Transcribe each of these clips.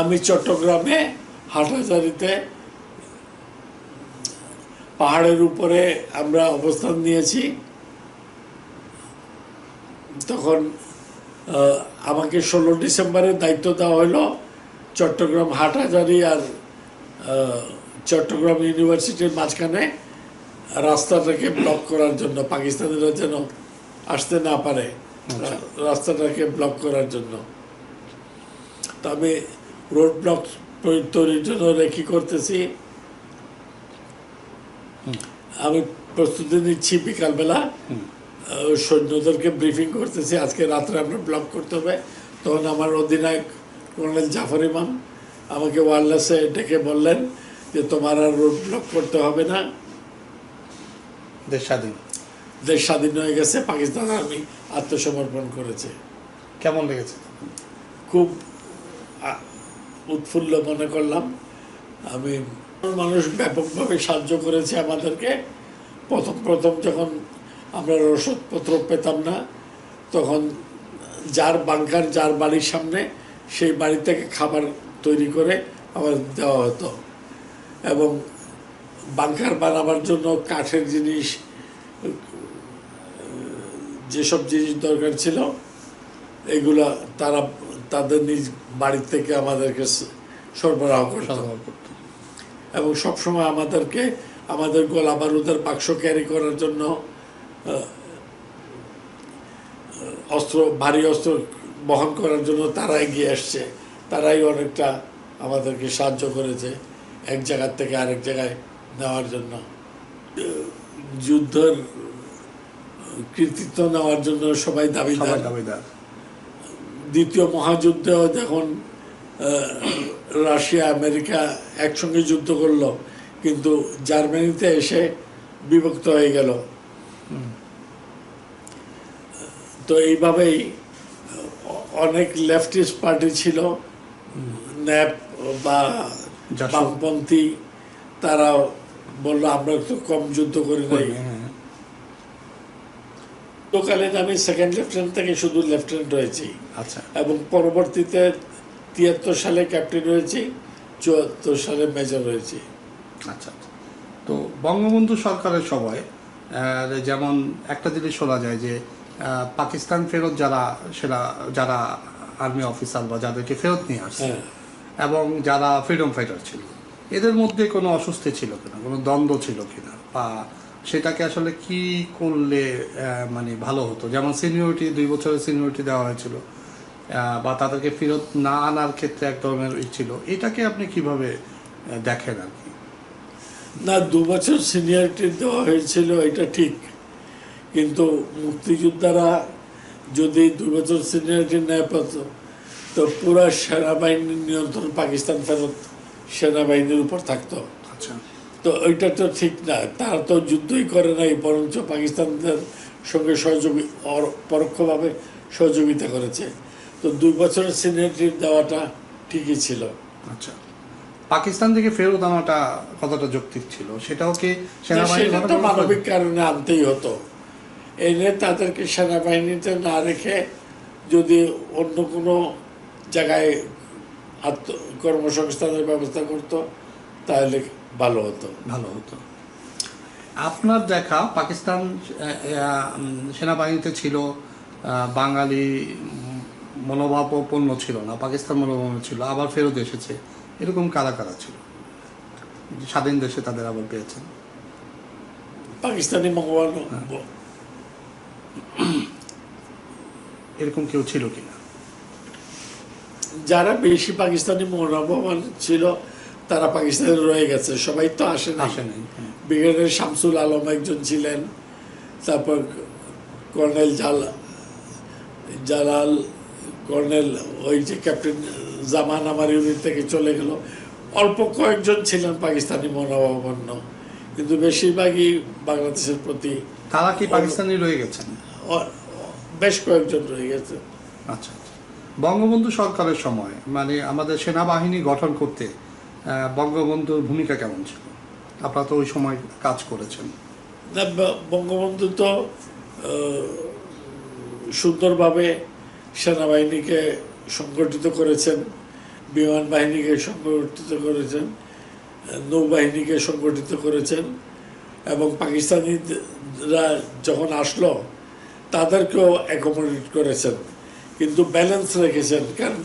আমি চট্টগ্রামে হাটহাজারিতে পাহাড়ের উপরে আমরা অবস্থান নিয়েছি। তখন আমাকে ষোলো ডিসেম্বরে দায়িত্ব দেওয়া হলো চট্টগ্রাম হাটহাজারি আর চট্টগ্রাম ইউনিভার্সিটির মাঝখানে রাস্তাটাকে ব্লক করার জন্য পাকিস্তানিরা যেন আসতে না পারে রাস্তাটাকে ব্লক করার জন্য। তবে রোড ব্লক তৈরির জন্য রেখি করতেছি। আমি প্রস্তুতি নিচ্ছি বিকালবেলা। সৈন্যদেরকে ব্রিফিং করতেছি। আজকে রাত্রে আমরা ব্লক করতে হবে। তখন আমার অধিনায়ক কর্নেল জাফর ইমাম আমাকে ওয়ারলেসে ডেকে বললেন যে তোমার আর রোড ব্লক করতে হবে না। দেশ স্বাধীন। দেশ স্বাধীন হয়ে গেছে। পাকিস্তান আর্মি আত্মসমর্পণ করেছে। কেমন লেগেছে? খুব উৎফুল্ল মনে করলাম। আমি মানুষ ব্যাপকভাবে সাহায্য করেছে আমাদেরকে। প্রথম প্রথম যখন আমরা রসদপত্র পেতাম না, তখন যার বাংকার, যার বাড়ির সামনে সেই বাড়ি থেকে খাবার তৈরি করে আবার দেওয়া হতো। এবং বাংকার বানাবার জন্য কাঠের জিনিস, যেসব জিনিস দরকার ছিল, এগুলা তারা তাদের নিজ বাড়ি থেকে আমাদেরকে সরবরাহ করত। এবং সবসময় আমাদেরকে আমাদের গোলা বারুদের বাক্স ক্যারি করার জন্য অস্ত্র ভারী অস্ত্র বহন করার জন্য তারা এগিয়ে আসছে। তারাই অনেকটা আমাদেরকে সাহায্য করেছে এক জায়গার থেকে আরেক জায়গায় নেওয়ার জন্য। যুদ্ধের কৃতিত্ব নেওয়ার জন্য সবাই দাবিদার। দাবিদার। দ্বিতীয় মহাযুদ্ধেও যখন রাশিয়া আমেরিকা একসঙ্গে যুদ্ধ করল কিন্তু জার্মানিতে এসে বিভক্ত হয়ে গেল। তো এইভাবেই অনেক লেফটিস্ট পার্টি ছিল ন্যাপ বা। বামপন্থী তারা বলল আমরা তো কম যুদ্ধ করি নাই। তকালীন আমি সেকেন্ড লেফটেন্যান্ট থেকে শুধু লেফটেন্যান্ট হয়েছি আচ্ছা। এবং পরবর্তীতে তিয়াত্তর সালে ক্যাপ্টেন হয়েছি চুয়াত্তর সালে মেজর হয়েছি আচ্ছা আচ্ছা। তো বঙ্গবন্ধু সরকারের সময় যেমন একটা জিনিস শোনা যায় যে পাকিস্তান ফেরত যারা সেরা যারা আর্মি অফিসার বা যাদেরকে ফেরত নিয়ে আসছে হ্যাঁ। এবং যারা ফ্রিডম ফাইটার ছিল এদের মধ্যে কোনো অস্বস্তি ছিল কিনা কোনো দ্বন্দ্ব ছিল কিনা বা সেটাকে আসলে কি করলে মানে ভালো হতো? যেমন সিনিয়রিটি দুই বছরের সিনিয়রিটি দেওয়া হয়েছিল বা তাদেরকে ফেরত না আনার ক্ষেত্রে এক ধরনের ই ছিল। এটাকে আপনি কীভাবে দেখেন আর কি? না দু বছর সিনিয়রিটি দেওয়া হয়েছিল এটা ঠিক। কিন্তু মুক্তিযোদ্ধারা যদি দু বছর সিনিয়রিটি নেয় পেত তো পুরা সেনাবাহিনীর নিয়ন্ত্রণ পাকিস্তান ফেরত সেনাবাহিনীর উপর থাকতো। আচ্ছা। তো ওইটা তো ঠিক না। তারা তো যুদ্ধই করে নাই বরঞ্চ পাকিস্তানদের সঙ্গে সহযোগী পরোক্ষভাবে সহযোগিতা করেছে। তো দুই বছরের সিনিয়রিটি দেওয়াটা ঠিকই ছিল। আচ্ছা। পাকিস্তান থেকে ফেরত আনাটা কতটা যৌক্তিক ছিল? সেটাও কি সেনাবাহিনী সেটা তো মানবিক কারণে আনতেই হতো। এনে তাদেরকে সেনাবাহিনীতে না রেখে যদি অন্য কোনো জায়গায় আত্ম কর্মসংস্থানের ব্যবস্থা করতো তাহলে ভালো হতো। ভালো হতো। আপনার দেখা পাকিস্তান সেনাবাহিনীতে ছিল বাঙালি মনোভাবপূর্ণ ছিল না পাকিস্তান মনোভাব ছিল আবার ফেরত এসেছে। এরকম কারা কারা ছিল? স্বাধীন দেশে তাদের আবার পেয়েছেন। পাকিস্তানি মঙ্গল এরকম কেউ ছিল কিনা? যারা বেশি পাকিস্তানি মনোভাবান ছিল তারা পাকিস্তানে রয়ে গেছে। সবাই তো আসে না হ্যাঁ। ব্রিগেডিয়ার শামসুল আলম একজন ছিলেন তারপর কর্নেল জাল জালাল কর্নেল ওই যে ক্যাপ্টেন জামান আমার ইউনিট থেকে চলে গেল। অল্প কয়েকজন ছিলেন পাকিস্তানি মনোভাবাপন্ন কিন্তু বেশিরভাগই বাংলাদেশের প্রতি তারা কি পাকিস্তানি রয়ে গেছেন? বেশ কয়েকজন রয়ে গেছে। আচ্ছা আচ্ছা। বঙ্গবন্ধু সরকারের সময় মানে আমাদের সেনাবাহিনী গঠন করতে বঙ্গবন্ধুর ভূমিকা কেমন ছিল? আপনারা তো ওই সময় কাজ করেছেন। বঙ্গবন্ধু তো সুন্দরভাবে সেনাবাহিনীকে সংগঠিত করেছেন বিমান বাহিনীকে সংগঠিত করেছেন নৌবাহিনীকে সংগঠিত করেছেন এবং পাকিস্তানিরা যখন আসলো তাদেরকেও অ্যাকোমোডেট করেছেন। কিন্তু ব্যালেন্স রেখেছেন কারণ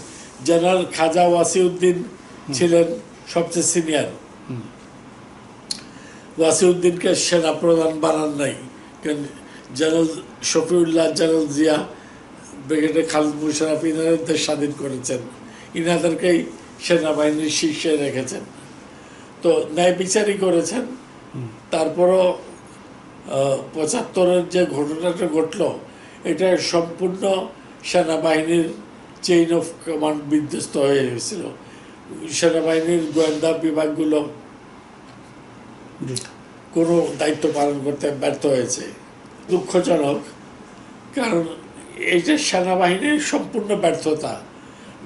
জেনারেল খাজা ওয়াসিউদ্দিন ছিলেন সবচেয়ে সিনিয়র ওয়াসিউদ্দিনকে সেনা প্রধান বানান নাই। কারণ জেনারেল শফিউল্লাহ, জেনারেল জিয়া, ব্রিগেডের খালিদ মুশারফ ইনারা দেশ স্বাধীন করেছেন। ইনাদেরকেই সেনাবাহিনীর শীর্ষে রেখেছেন। তো ন্যায় বিচারই করেছেন। তারপরও পঁচাত্তরের যে ঘটনাটা ঘটলো, এটা সম্পূর্ণ সেনাবাহিনীর চেইন অফ কমান্ড বিধ্বস্ত হয়ে গেছিল। সেনাবাহিনীর গোয়েন্দা বিভাগগুলো কোনো দায়িত্ব পালন করতে ব্যর্থ হয়েছে। দুঃখজনক কারণ এই যে সেনাবাহিনীর সম্পূর্ণ ব্যর্থতা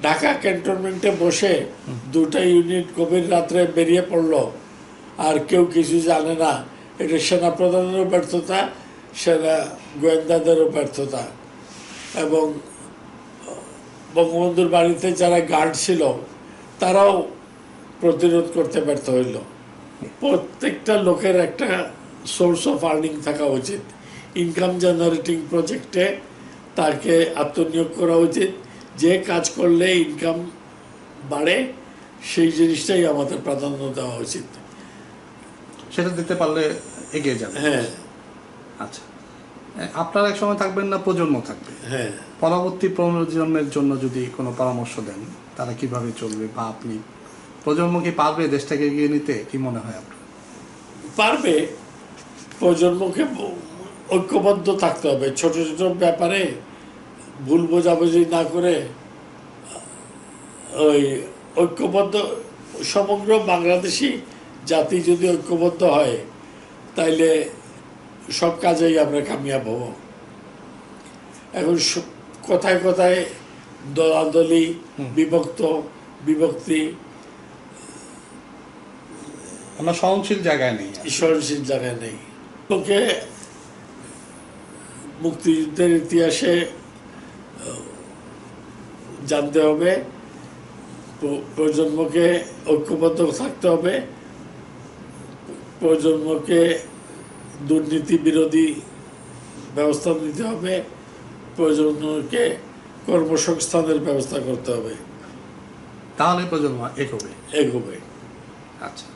ঢাকা ক্যান্টনমেন্টে বসে দুটা ইউনিট গভীর রাত্রে বেরিয়ে পড়ল আর কেউ কিছু জানে না এটা সেনা প্রধানেরও ব্যর্থতা সেনা গোয়েন্দাদেরও ব্যর্থতা। এবং বঙ্গবন্ধুর বাড়িতে যারা গার্ড ছিল তারাও প্রতিরোধ করতে ব্যর্থ হইল। প্রত্যেকটা লোকের একটা সোর্স অফ আর্নিং থাকা উচিত। ইনকাম জেনারেটিং প্রজেক্টে তাকে আত্মনিয়োগ করা উচিত। যে কাজ করলে ইনকাম বাড়ে সেই জিনিসটাই আমাদের প্রাধান্য দেওয়া উচিত। সেটা দিতে পারলে এগিয়ে যাবে হ্যাঁ। আচ্ছা। আপনার এক সময় থাকবেন না প্রজন্ম থাকবে। হ্যাঁ। পরবর্তী প্রজন্মের জন্য যদি কোনো পরামর্শ দেন। তারা কীভাবে চলবে বা আপনি প্রজন্ম কি পারবে দেশটাকে এগিয়ে নিতে? কি মনে হয় আপনার? পারবে। প্রজন্মকে ঐক্যবদ্ধ থাকতে হবে। ছোট ছোট ব্যাপারে ভুল বোঝাবুঝি না করে ওই ঐক্যবদ্ধ, সমগ্র বাংলাদেশি জাতি যদি ঐক্যবদ্ধ হয়, তাইলে সব কাজেই আমরা কামিয়াব। হব এখন কোথায় কোথায় দলাদলি বিভক্ত বিভক্তি আমরা সহনশীল জায়গায় নেই। সহনশীল জায়গায় নেই। ওকে মুক্তিযুদ্ধের ইতিহাসে জানতে হবে প্রজন্মকে ঐক্যবদ্ধ থাকতে হবে প্রজন্মকে দুর্নীতি বিরোধী ব্যবস্থা নিতে হবে প্রজন্মকে কর্মসংস্থানের ব্যবস্থা করতে হবে। তাহলে প্রজন্ম এগোবে এগোবে আচ্ছা।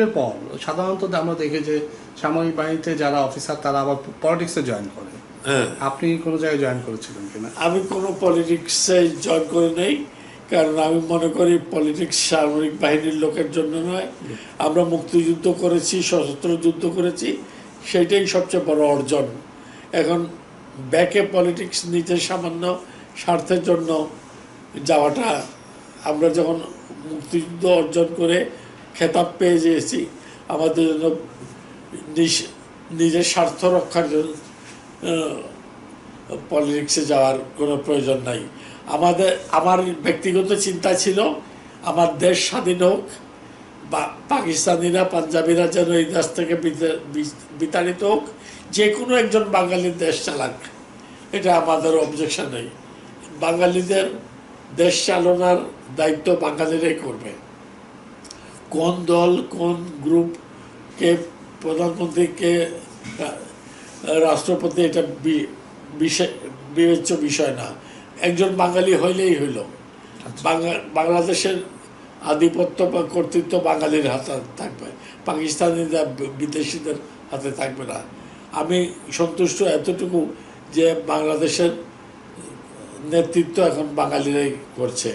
এরপর সাধারণত আমরা দেখি যে সামরিক বাহিনীতে যারা অফিসার তারা আবার পলিটিক্সে জয়েন করে। হ্যাঁ। আপনি কোনো জায়গায় জয়েন করেছিলেন কিনা? আমি কোনো পলিটিক্সে জয়েন করে নেই কারণ আমি মনে করি পলিটিক্স সামরিক বাহিনীর লোকের জন্য নয়। আমরা মুক্তিযুদ্ধ করেছি সশস্ত্র যুদ্ধ করেছি সেটাই সবচেয়ে বড় অর্জন। এখন ব্যাকে পলিটিক্স নিতে সামান্য স্বার্থের জন্য যাওয়াটা। আমরা যখন মুক্তিযুদ্ধ অর্জন করে খেতাব পেয়ে যেয়েছি আমাদের জন্য নিজ- নিজের স্বার্থ রক্ষার জন্য পলিটিক্সে যাওয়ার কোনো প্রয়োজন নাই। আমাদের, আমার ব্যক্তিগত চিন্তা ছিল, আমার দেশ স্বাধীন হোক, বা পাকিস্তানিরা, পাঞ্জাবিরা যেন এই দেশ থেকে বিতা- বিতাড়িত হোক, যে কোনো একজন বাঙালির দেশ চালাক, এটা আমাদের অবজেকশন নেই। বাঙালিদের দেশ চালনার দায়িত্ব বাঙালিরাই করবে। কোন দল, কোন গ্রুপ, কে প্রধানমন্ত্রী, কে রাষ্ট্রপতি, এটা বিবেচ্য বিষয় না। একজন বাঙালি হইলেই হইল। বাংলা, বাংলাদেশের আধিপত্য বা কর্তৃত্ব বাঙালির হাতে থাকবে। পাকিস্তানিরা বিদেশিদের হাতে থাকবে না। আমি সন্তুষ্ট এতটুকু যে বাংলাদেশের নেতৃত্ব এখন বাঙালিরাই করছে।